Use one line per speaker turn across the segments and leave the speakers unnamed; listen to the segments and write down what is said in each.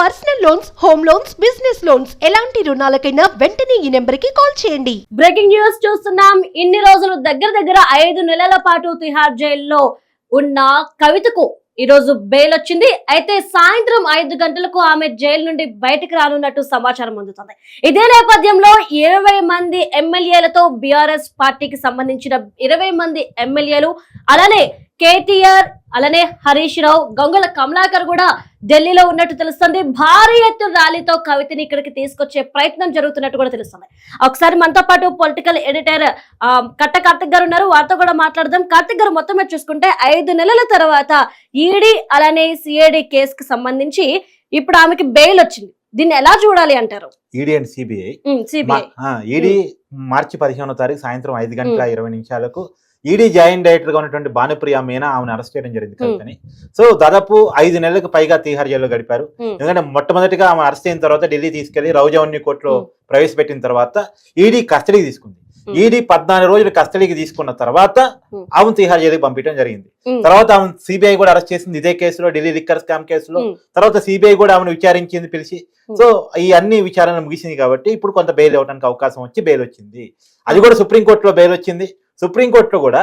Personal loans home loans business loans. ఎలాంటి రుణాలకైనా వెంటనే ఈ నెంబర్కి కాల్ చేయండి.
బ్రేకింగ్ న్యూస్ చూస్తున్నాం. ఇన్ని రోజులు దగ్గర దగ్గర ఐదు నెలల పాటు తిహార్ జైల్లో ఉన్న కవితకు ఈ రోజు బెయిల్ వచ్చింది. అయితే సాయంత్రం ఐదు గంటలకు ఆమె జైలు నుండి బయటకు రానున్నట్టు సమాచారం అందుతుంది. ఇదే నేపథ్యంలో ఇరవై మంది ఎమ్మెల్యేలతో బీఆర్ఎస్ పార్టీకి సంబంధించిన ఇరవై మంది ఎమ్మెల్యేలు అలానే కేటీఆర్ అలానే హరీష్ రావు గంగుల కమలాకర్ కూడా ఢిల్లీలో ఉన్నట్టు తెలుస్తుంది. భారీ ఎత్తున ర్యాలీతో కవితని ఇక్కడికి తీసుకొచ్చే ప్రయత్నం జరుగుతున్నట్టు కూడా తెలుస్తుంది. ఒకసారి మనతో పాటు పొలిటికల్ ఎడిటర్ కట్ట కార్తిక్ గారు ఉన్నారు. వారితో కూడా మాట్లాడదాం. కార్తిక్ గారు మొత్తం చూసుకుంటే ఐదు నెలల తర్వాత ఈడీ అలానే సిఐడి కేసుకి సంబంధించి ఇప్పుడు ఆమెకి బెయిల్ వచ్చింది. దీన్ని ఎలా చూడాలి అంటారు?
ED and CBI.
CBI.
ED మార్చి పదిహేనో తారీఖు సాయంత్రం ఐదు గంటల ఇరవై నిమిషాలకు ఈడీ జాయింట్ డైరెక్టర్గా ఉన్నటువంటి భానుప్రియ మీనా ఆమెను అరెస్ట్ చేయడం జరిగింది కవితని సో దాదాపు ఐదు నెలలకు పైగా తీహార్ జైల్లో గడిపారు. ఎందుకంటే మొట్టమొదటిగా ఆమె అరెస్ట్ అయిన తర్వాత ఢిల్లీ తీసుకెళ్ళి రౌజవన్య కోర్టులో. ప్రవేశపెట్టిన తర్వాత ఈడీ కస్టడీకి తీసుకుంది. ఈడీ పద్నాలుగు రోజులు కస్టడీకి తీసుకున్న తర్వాత. ఆమెను తీహార్ జైలుకి పంపించడం జరిగింది. తర్వాత ఆమె సిబిఐ కూడా అరెస్ట్ చేసింది ఇదే కేసులో ఢిల్లీ లిక్కర్ స్కామ్ కేసులో. తర్వాత సిబిఐ కూడా ఆమెను విచారించింది పిలిచి. సో ఈ అన్ని విచారణ ముగిసింది కాబట్టి ఇప్పుడు కొంత బెయిల్ ఇవ్వడానికి అవకాశం వచ్చి బెయిల్ వచ్చింది అది కూడా సుప్రీంకోర్టులో బెయిల్ వచ్చింది సుప్రీంకోర్టులో కూడా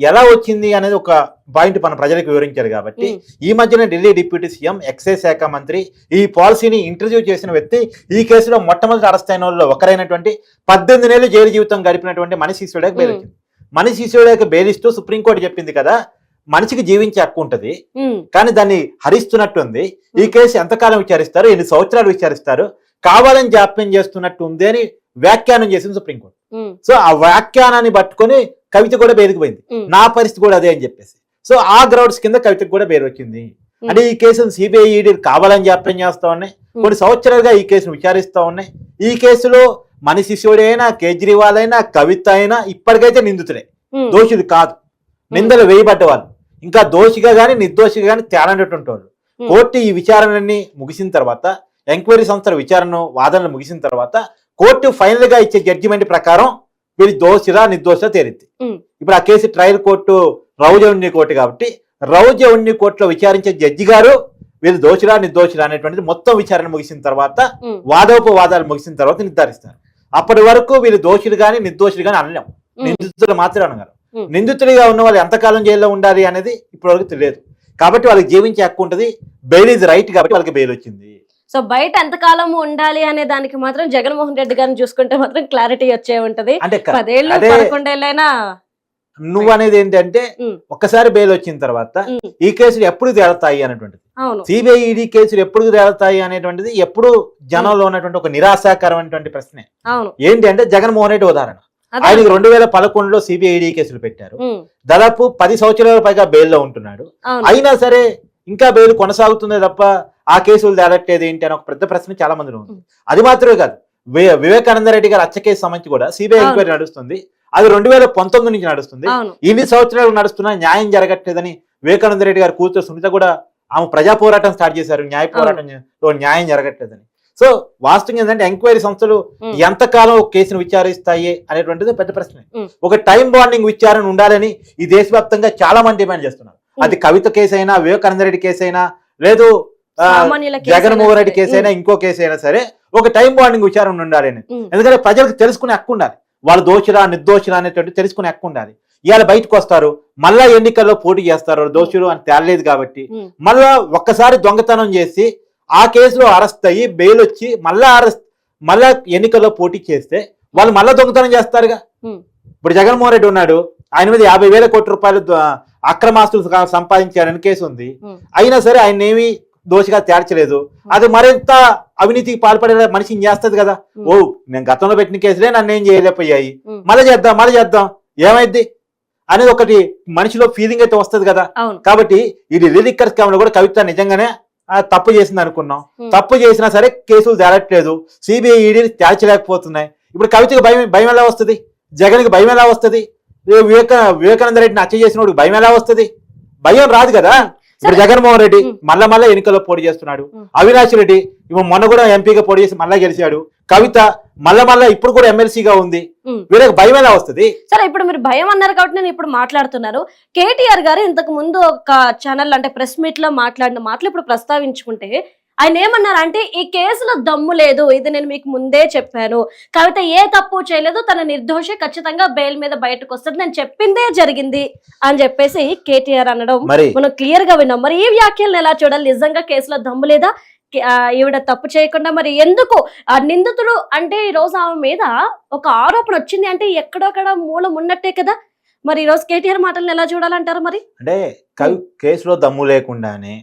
ఎలా వచ్చింది అనేది ఒక పాయింట్ మన ప్రజలకు వివరించారు కాబట్టి. ఈ మధ్యన ఢిల్లీ డిప్యూటీ సీఎం ఎక్సైజ్ శాఖ మంత్రి ఈ పాలసీని ఇంట్రడ్యూ చేసిన వ్యక్తి ఈ కేసులో మొట్టమొదటి అరెస్ట్ అయిన వాళ్ళు ఒకరైనటువంటి పద్దెనిమిది నెలలు జైలు జీవితం గడిపినటువంటి మనిషి శిశువుడికి బెయిల్. వచ్చింది. మనిషి శిశువుడికి బెయిల్ ఇస్తూ సుప్రీంకోర్టు చెప్పింది కదా మనిషికి జీవించే హక్కు ఉంటుంది కానీ దాన్ని హరిస్తున్నట్టుంది. ఈ కేసు ఎంతకాలం విచారిస్తారు? ఎన్ని సంవత్సరాలు విచారిస్తారు? కావాలని జాప్యం చేస్తున్నట్టు ఉంది అని వ్యాఖ్యానం చేసింది సుప్రీంకోర్టు. సో ఆ వ్యాఖ్యానాన్ని పట్టుకొని కవిత కూడా బెదిరిపోయింది
ఉమ్,
నా పరిస్థితి కూడా అదే అని చెప్పేసి. సో ఆ గ్రౌండ్స్ కింద కవితకు కూడా బెయిల్ వచ్చింది. అంటే ఈ కేసును సిబిఐ ఈడీ కావాలని జాప్యం చేస్తా ఉన్నాయి. కొన్ని సంవత్సరాలుగా ఈ కేసును విచారిస్తా ఉన్నాయి. ఈ కేసులో మన శిశువుడైనా కేజ్రీవాల్ అయినా కవిత అయినా ఇప్పటికైతే నిందితుడే. దోషుడు కాదు. నిందలు వేయబడ్డ వాళ్ళు ఇంకా దోషిగా గాని నిర్దోషిగా గాని తేలనటువంటి వాళ్ళు. కోర్టు ఈ విచారణని ముగిసిన తర్వాత ఎంక్వైరీ సంస్థల విచారణ వాదనలు ముగిసిన తర్వాత కోర్టు ఫైనల్గా ఇచ్చే జడ్జిమెంట్ ప్రకారం వీళ్ళు దోషిరా నిర్దోషిరా తేలింది. ఇప్పుడు ఆ case trial court Rouse Avenue court కాబట్టి రౌజవన్య కోర్టులో విచారించే జడ్జి గారు వీళ్ళు దోషిరా నిర్దోషిరా అనేటువంటిది మొత్తం విచారణ ముగిసిన తర్వాత వాదోపవాదాలు ముగిసిన తర్వాత నిర్ధారిస్తారు. అప్పటి వరకు వీళ్ళు దోషులు కానీ నిర్దోషులు కానీ అనలేం.
ఉమ్,
నిందితులు మాత్రమే అనగలరు. నిందితుడిగా ఉన్న వాళ్ళు ఎంతకాలం జైల్లో ఉండాలి అనేది ఇప్పటివరకు తెలియదు. కాబట్టి వాళ్ళకి జీవించే హక్కు ఉంటుంది. బెయిల్ ఇస్ రైట్ కాబట్టి వాళ్ళకి బెయిల్ వచ్చింది.
సో బయట ఎంతకాలం ఉండాలి అనే దానికి మాత్రం జగన్మోహన్ రెడ్డి గారిని చూసుకుంటే మాత్రం క్లారిటీ వచ్చే ఉంటది. పదేళ్ళు పదకొండేళ్ళైనా
నువ్వు అనేది ఏంటంటే. ఒక్కసారి బెయిల్ వచ్చిన తర్వాత ఈ కేసులు ఎప్పుడు తేలుతాయి అనేటువంటిది. సిబిఐ ఈడీ కేసులు ఎప్పుడు తేలుతాయి అనేటువంటిది ఎప్పుడు జనంలో ఉన్నటువంటి ఒక నిరాశాకరమైనటువంటి ప్రశ్నే. ఏంటి అంటే జగన్మోహన్ రెడ్డి ఉదాహరణ.
అదే.
ఆయనకి రెండు వేల పదకొండులో సిబిఐ ఈడీ కేసులు పెట్టారు. దాదాపు పది సంవత్సరాల పైగా బెయిల్లో ఉంటున్నాడు. అయినా సరే ఇంకా బెయిల్ కొనసాగుతుందే తప్ప ఆ కేసులు తేలట్లేదు ఏంటి అని ఒక పెద్ద ప్రశ్న చాలా మందిలో ఉంది. అది మాత్రమే కాదు. వివేకానంద రెడ్డి గారి హత్య కేసు సంబంధించి కూడా సిబిఐ. ఎంక్వైరీ నడుస్తుంది. అది రెండు వేల పంతొమ్మిది నుంచి నడుస్తుంది. ఇన్ని సంవత్సరాలు నడుస్తున్నా న్యాయం జరగట్లేదని వివేకానంద రెడ్డి గారి కూతురు సునీత కూడా ఆమె ప్రజా పోరాటం స్టార్ట్ చేశారు. న్యాయ పోరాటంలో న్యాయం జరగట్లేదని. సో వాస్తవం ఏంటంటే ఎంక్వైరీ సంస్థలు ఎంతకాలం ఒక కేసును విచారిస్తాయి అనేటువంటిది పెద్ద ప్రశ్న. ఒక టైం బాండింగ్ విచారణ ఉండాలని ఈ దేశవ్యాప్తంగా చాలా మంది డిమాండ్ చేస్తున్నారు. అది కవిత కేసు అయినా వివేకానంద రెడ్డి కేసు అయినా లేదు జగన్మోహన్ రెడ్డి కేసు. అయినా ఇంకో కేసు అయినా సరే ఒక టైం బాండింగ్ విచారణ ఉండాలని
ఉమ్,
ఎందుకంటే ప్రజలకు తెలుసుకునే హక్కు ఉండాలి. వాళ్ళు దోషులా నిర్దోషులా అనేటువంటి తెలుసుకునే హక్కు ఉండాలి. ఇవాళ బయటకు వస్తారు మళ్ళా ఎన్నికల్లో పోటీ చేస్తారు దోషులు అని తేలలేదు కాబట్టి మళ్ళా ఒక్కసారి దొంగతనం చేసి ఆ కేసులో అరెస్ట్ అయ్యి బెయిల్ వచ్చి మళ్ళా అరెస్ట్ మళ్ళా ఎన్నికల్లో పోటీ చేస్తే వాళ్ళు మళ్ళా దొంగతనం చేస్తారుగా. ఇప్పుడు జగన్మోహన్ రెడ్డి ఉన్నాడు ఆయన మీద యాభై వేల కోట్ల రూపాయలు అక్రమాస్తులు సంపాదించారని కేసు ఉంది. అయినా సరే ఆయన ఏమీ దోషిగా తేల్చలేదు. అది మరింత అవినీతికి పాల్పడే మనిషిని చేస్తది కదా. ఓ నేను గతంలో పెట్టిన కేసులే నన్ను ఏం చేయలేకపోయాయి. మళ్ళీ చేద్దాం మళ్ళీ చేద్దాం. ఏమైద్ది? అనేది ఒకటి మనిషిలో ఫీలింగ్ అయితే వస్తది కదా. కాబట్టి ఇది లిరికర్ స్కామ్లో కూడా కవిత నిజంగానే తప్పు చేసింది అనుకున్నాం. తప్పు చేసినా సరే కేసులు తేలట్లేదు. CBI ED తేల్చలేకపోతున్నాయి. ఇప్పుడు కవితకి భయం భయం ఎలా వస్తుంది? జగన్కి భయం ఎలా వస్తుంది? వివేక వివేకానంద రెడ్డిని హత్య చేసిన భయం ఎలా వస్తుంది? భయం రాదు కదా. ఇప్పుడు జగన్మోహన్ రెడ్డి. మళ్ళా మళ్ళా ఎన్నికల్లో పోటీ చేస్తున్నాడు. అవినాష్ రెడ్డి ఇవ్వ మొన్న కూడా ఎంపీగా పోటీ చేసి మళ్ళా గెలిచాడు కవిత మళ్ళా మళ్ళా ఇప్పుడు కూడా ఎమ్మెల్సీగా ఉంది. వీళ్ళకి భయం ఎలా వస్తుంది
సరే ఇప్పుడు మీరు భయం అన్నారు కాబట్టి నేను ఇప్పుడు మాట్లాడుతున్నారు కేటీఆర్ గారు ఇంతకు ముందు ఒక ఛానల్ అంటే ప్రెస్ మీట్లో మాట్లాడిన మాటలు ఇప్పుడు ప్రస్తావించుకుంటే ఆయన ఏమన్నారంటే ఈ కేసులో దమ్ము లేదు. ఇది నేను మీకు ముందే చెప్పాను. కవిత ఏ తప్పు చేయలేదు తన నిర్దోషి ఖచ్చితంగా బెయిల్ మీద బయటకు వస్తుంది నేను చెప్పిందే జరిగింది అని చెప్పేసి కేటీఆర్ అనడం. మనం క్లియర్గా విన్నాం. మరి ఈ వ్యాఖ్యలను ఎలా చూడాలి? నిజంగా కేసులో దమ్ము లేదా? ఈవిడ తప్పు చేయకుండా మరి ఎందుకు? ఆ నిందితుడు అంటే ఈ రోజు ఆమె మీద ఒక ఆరోపణ వచ్చింది అంటే ఎక్కడొక్కడ మూలం ఉన్నట్టే కదా? మరి ఈ రోజు కేటీఆర్ మాటలను ఎలా చూడాలంటారు మరి?
అంటే కేసులో దమ్ము లేకుండానే.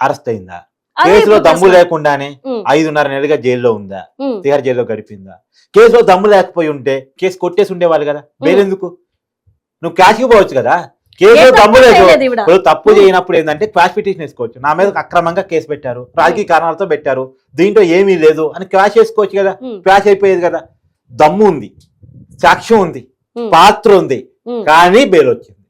అరెస్ట్ అయిందా? కేసులో దమ్ము. లేకుండానే ఐదున్నర నెలలుగా జైల్లో ఉందా? తిహార్ జైల్లో గడిపిందా? కేసులో దమ్ము లేకపోయి ఉంటే కేసు కొట్టేసి ఉండేవాళ్ళు కదా? బెయిలెందుకు నువ్వు క్యాష్కి పోవచ్చు కదా? కేసులో దమ్ము లేదు తప్పు చేయనప్పుడు ఏంటంటే క్వాష్ పిటిషన్ వేసుకోవచ్చు. నా మీద అక్రమంగా కేసు పెట్టారు. రాజకీయ కారణాలతో పెట్టారు. దీంట్లో ఏమీ లేదు అని క్వాష్ వేసుకోవచ్చు కదా? క్వాష్ అయిపోయేది కదా? దమ్ము ఉంది. సాక్ష్యం ఉంది. పాత్ర ఉంది. కానీ బెయిల్ వచ్చింది.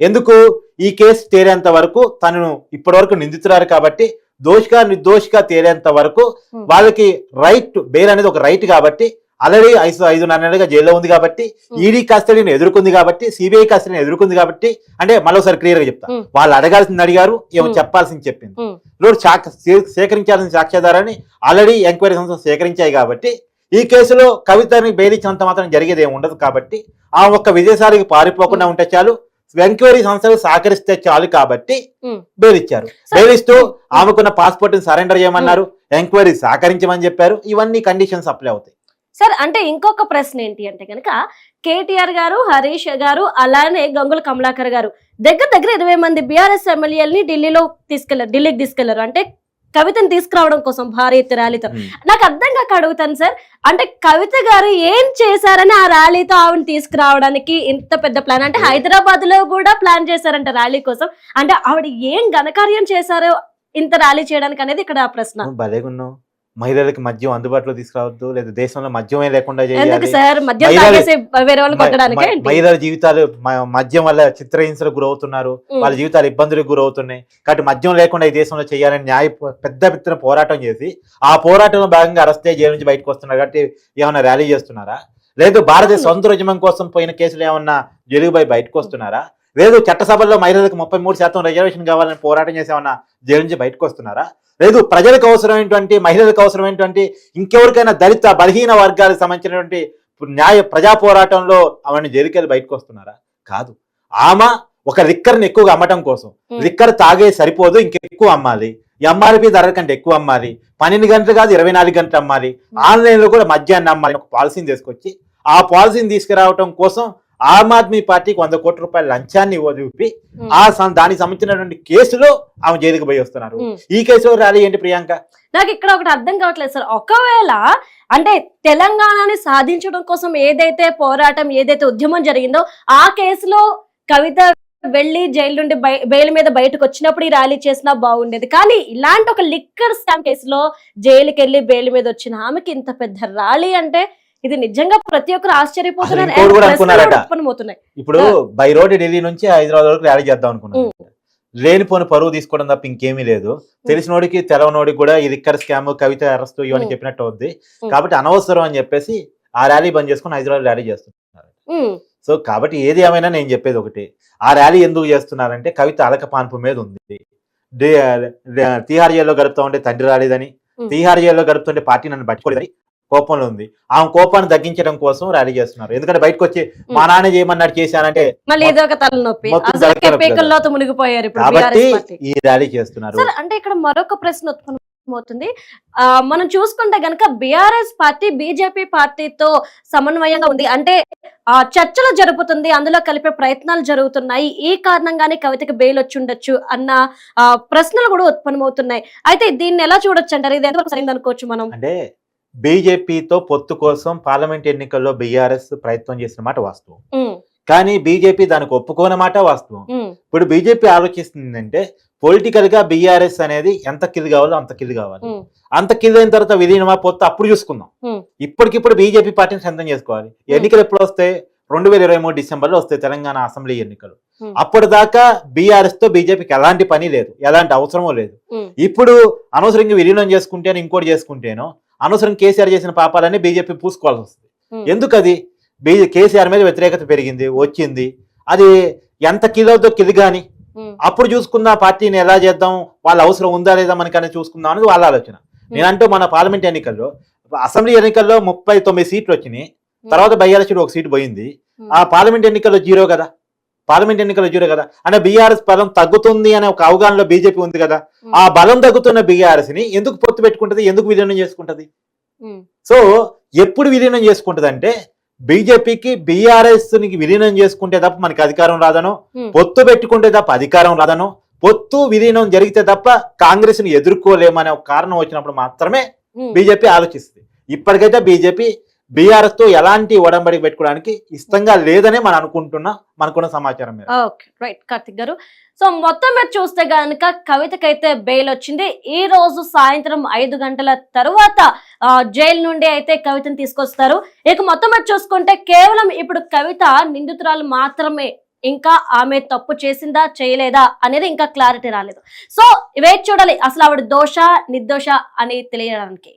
ఎందుకు? ఈ కేసు తేలేంత వరకు తనను ఇప్పటి వరకు నిందితురారు కాబట్టి దోషిగా నిర్దోషిగా తేలేంత వరకు
Hmm.
వాళ్ళకి రైట్ బెయిల్ అనేది ఒక రైట్ కాబట్టి ఆల్రెడీ ఐదు ఐదున్నర నెలలుగా జైల్లో ఉంది కాబట్టి
Hmm.
ఈడీ కస్టడీని ఎదుర్కొంది కాబట్టి సిబిఐ కస్టడీని ఎదుర్కొంది కాబట్టి అంటే మరోసారి క్లియర్గా చెప్తా
Hmm.
వాళ్ళు అడగాల్సింది అడిగారు ఏమో
Hmm.
చెప్పాల్సింది చెప్పింది
Hmm.
సే- సేకరించాల్సిన సాక్ష్యాధారాన్ని ఆల్రెడీ ఎంక్వైరీ సంస్థ సేకరించాయి కాబట్టి ఈ కేసులో కవితని బెయిల్ ఇచ్చినంత మాత్రం జరిగేది ఏమి ఉండదు కాబట్టి ఆ ఒక్క విదేశాలకు పారిపోకుండా ఉంటే చాలు ఎంక్వైరీ సంస్థలు సహకరిస్తే చాలు కాబట్టి. బెయిల్ ఇచ్చారు. బెయిల్ ఇస్తూ ఆమెకున్న పాస్పోర్ట్ సరెండర్ చేయమన్నారు. ఎంక్వైరీ సహకరించమని చెప్పారు. ఇవన్నీ కండిషన్స్ అప్లై అవుతాయి.
సార్ అంటే ఇంకొక ప్రశ్న ఏంటి అంటే కనుక కేటీఆర్ గారు హరీష్ గారు అలానే గంగుల కమలాకర్ గారు దగ్గర దగ్గర ఇరవై మంది బీఆర్ఎస్ ఎమ్మెల్యేలని ఢిల్లీలో తీసుకెళ్ళారు ఢిల్లీకి తీసుకెళ్ళారు. అంటే కవితను తీసుకురావడం కోసం భారీ ఎత్తున ర్యాలీతో. నాకు అర్థం కాక అడుగుతాను సార్. అంటే కవిత గారు ఏం చేశారని ఆ ర్యాలీతో ఆవిడ తీసుకురావడానికి ఇంత పెద్ద ప్లాన్? అంటే హైదరాబాద్లో కూడా ప్లాన్ చేశారంట ర్యాలీ కోసం. అంటే ఆవిడ ఏం ఘనకార్యం చేశారో ఇంత ర్యాలీ చేయడానికి అనేది ఇక్కడ ప్రశ్న.
భలేగున్నావు. మహిళలకి మద్యం అందుబాటులో తీసుకురావద్దు లేదా దేశంలో మద్యమే లేకుండా మహిళలు- జీవితాలు మద్యం వల్ల చిత్రహింసలకు గురవుతున్నారు వాళ్ళ జీవితాలు ఇబ్బందులకు గురవుతున్నాయి. కాబట్టి మద్యం లేకుండా ఈ దేశంలో చేయాలని న్యాయ పెద్ద ఎత్తున పోరాటం చేసి ఆ పోరాటంలో భాగంగా అరెస్ట్ అయ్యి జైలు నుంచి బయటకు వస్తున్నారు కాబట్టి ఏమైనా ర్యాలీ చేస్తున్నారా? లేదు భారతీయ ఉద్యమం కోసం పోయిన కేసులు ఏమన్నా జైలుకు బయటకు వస్తున్నారా? లేదు చట్టసభల్లో మహిళలకు ముప్పై మూడు శాతం రిజర్వేషన్ కావాలని పోరాటం చేసి ఏమన్నా జైలు నుంచి బయటకు వస్తున్నారా? లేదు ప్రజలకు అవసరమైనటువంటి మహిళలకు అవసరమైనటువంటి ఇంకెవరికైనా దళిత బలహీన వర్గాలకు సంబంధించినటువంటి న్యాయ ప్రజా పోరాటంలో అవన్నీ జైలుకెళ్ళి బయటకు వస్తున్నారా? కాదు. ఆమె ఒక లిక్కర్ని ఎక్కువగా అమ్మటం కోసం. లిక్కర్ తాగే సరిపోదు ఇంకెక్కువ అమ్మాలి. ఎంఆర్పి ధర కంటే ఎక్కువ అమ్మాలి. పన్నెండు గంటలు కాదు ఇరవై నాలుగు గంటలు అమ్మాలి. ఆన్లైన్లో కూడా మధ్యాహ్నం అమ్మాలి ఒక పాలసీని తీసుకొచ్చి ఆ పాలసీని తీసుకురావటం కోసం ఆమ్ ఆద్మీ పార్టీకి వంద కోట్ల రూపాయల లంచాన్ని చూపి ఆ దానికి సంబంధించినటువంటి కేసులో ఆమె జైలుకు పోయి వస్తున్నారు. ఈ కేసులో ర్యాలీ ఏంటి ప్రియాంక?
నాకు ఇక్కడ ఒకటి అర్థం కావట్లేదు సార్. ఒకవేళ అంటే తెలంగాణని సాధించడం కోసం ఏదైతే పోరాటం ఏదైతే ఉద్యమం జరిగిందో ఆ కేసులో కవిత వెళ్ళి జైలు నుండి బయ బెయిల్ మీద బయటకు వచ్చినప్పుడు ఈ ర్యాలీ చేసినా బాగుండేది. కానీ ఇలాంటి ఒక లిక్కర్ స్కామ్ కేసులో జైలుకి వెళ్ళి బెయిల్ మీద వచ్చిన ఆమెకి ఇంత పెద్ద ర్యాలీ అంటే ఇది నిజంగా ప్రతి ఒక్కరు ఆశ్చర్యపోతున్నారు
ఇప్పుడు బై రోడ్ ఢిల్లీ నుంచి హైదరాబాద్ వరకు ర్యాలీ చేద్దాం అనుకున్నాను లేనిపోని పరువు తీసుకోవడం తప్ప ఇంకేమీ లేదు. తెలిసినోడికి తెలవనోడికి కూడా ఈ లిక్కర్ స్కామ్ కవిత అరెస్ట్ ఇవన్నీ. చెప్పినట్టు అవుద్ది. కాబట్టి అనవసరం అని చెప్పేసి ఆ ర్యాలీ బంద్ చేసుకుని హైదరాబాద్ ర్యాలీ చేస్తున్నారు. సో కాబట్టి ఏది ఏమైనా నేను చెప్పేది ఒకటి. ఆ ర్యాలీ ఎందుకు చేస్తున్నారంటే కవిత అలక పాన్పు మీద ఉంది. తీహార్ జైల్లో గడుపుతా ఉంటే తండ్రి రాలేదని. తీహార్ జైల్లో గడుపుతుంటే పార్టీ నన్ను పట్టుకోలేదని కోపంలో ఉంది. ఆమె కోపాన్ని తగ్గించడం కోసం ర్యాలీ చేస్తున్నారు. ఎందుకంటే బయటకు వచ్చి మా నాన్న చేయమన్నాడు చేశానంటే
మళ్ళీ ఇది ఒక తలనొప్పి. మునిగిపోయారు
కాబట్టి ఈ ర్యాలీ చేస్తున్నారు.
అంటే ఇక్కడ మరొక ప్రశ్న ఉత్పన్నమవుతుంది. ఆ మనం చూసుకుంటే గనక బీఆర్ఎస్ పార్టీ బీజేపీ పార్టీతో సమన్వయంగా ఉంది. అంటే ఆ చర్చలు జరుపుతుంది. అందులో కలిపే ప్రయత్నాలు జరుగుతున్నాయి. ఈ కారణంగానే కవితకి బెయిల్ వచ్చి ఉండొచ్చు అన్న ప్రశ్నలు కూడా ఉత్పన్నమవుతున్నాయి. అయితే దీన్ని ఎలా చూడొచ్చు అంటారు? ఇది ఎంతవరకు సరైంది అనుకోవచ్చు మనం?
అంటే బీజేపీతో పొత్తు కోసం పార్లమెంట్ ఎన్నికల్లో బీఆర్ఎస్ ప్రయత్నం చేసిన మాట వాస్తవం. కానీ బీజేపీ దానికి ఒప్పుకోన మాట వాస్తవం. ఇప్పుడు బీజేపీ ఆలోచిస్తుందంటే పొలిటికల్గా బీఆర్ఎస్ అనేది ఎంత కిల్ కావాలో అంత కిల్ కావాలి. అంత కిల్ అయిన తర్వాత విలీనమా పొత్తు అప్పుడు చూసుకుందాం. ఇప్పటికిప్పుడు బీజేపీ పార్టీని సొంతం చేసుకోవాలి. ఎన్నికలు ఎప్పుడు వస్తాయి? రెండు వేల ఇరవై మూడు డిసెంబర్లో వస్తాయి తెలంగాణ అసెంబ్లీ ఎన్నికలు. అప్పటిదాకా బీఆర్ఎస్తో బీజేపీకి ఎలాంటి పని లేదు. ఎలాంటి అవసరమూ లేదు. ఇప్పుడు అనవసరంగా విలీనం చేసుకుంటేనో ఇంకోటి చేసుకుంటేనో అనవసరం కేసీఆర్ చేసిన పాపాలన్నీ బీజేపీ పూసుకోవాల్సి వస్తుంది.
ఉమ్,
ఎందుకు అది బీ కేసీఆర్ మీద వ్యతిరేకత పెరిగింది వచ్చింది. అది ఎంత కిలోతో కిల్ కానీ అప్పుడు చూసుకుందాం పార్టీని ఎలా చేద్దాం? వాళ్ళ అవసరం ఉందా లేదా మనకనే చూసుకుందాం అనేది వాళ్ళ ఆలోచన. నేనంటూ మన పార్లమెంట్ ఎన్నికల్లో అసెంబ్లీ ఎన్నికల్లో ముప్పై తొమ్మిది సీట్లు వచ్చినాయి. తర్వాత బై ఎలక్షన్ ఒక సీటు పోయింది. ఆ పార్లమెంట్ ఎన్నికల్లో జీరో కదా? పార్లమెంట్ ఎన్నికల్లో జీరో కదా. అంటే బీఆర్ఎస్ బలం తగ్గుతుంది అనే ఒక అవగాహనలో బీజేపీ ఉంది కదా. ఆ బలం తగ్గుతున్న బీఆర్ఎస్ని ఎందుకు పొత్తు పెట్టుకుంటది? ఎందుకు విలీనం చేసుకుంటది? సో ఎప్పుడు విలీనం చేసుకుంటది అంటే బీజేపీకి బీఆర్ఎస్ని విలీనం చేసుకుంటే తప్ప మనకి అధికారం రాదనో. పొత్తు పెట్టుకుంటే తప్ప అధికారం రాదనో పొత్తు విలీనం జరిగితే తప్ప కాంగ్రెస్ని ఎదుర్కోలేమనే ఒక కారణం వచ్చినప్పుడు మాత్రమే. బీజేపీ ఆలోచిస్తుంది. ఇప్పటికైతే బీజేపీ బీఆర్ఎస్తో ఎలాంటి ఒడంబడి పెట్టుకోవడానికి ఇష్టంగా లేదనే మనం అనుకుంటున్నా మనకున్న సమాచారం
ఓకే రైట్. కార్తిక్ గారు. సో మొత్తం మీద చూస్తే గనుక కవితకైతే బెయిల్ వచ్చింది. ఈ రోజు సాయంత్రం ఐదు గంటల తరువాత జైలు నుండి అయితే కవితను తీసుకొస్తారు. ఇక మొత్తం మీద చూసుకుంటే కేవలం ఇప్పుడు కవిత నిందితురాలు మాత్రమే ఇంకా ఆమె తప్పు చేసిందా చేయలేదా అనేది ఇంకా క్లారిటీ రాలేదు. సో వేచి చూడాలి. అసలు ఆవిడ దోష నిర్దోష అని తెలియడానికి.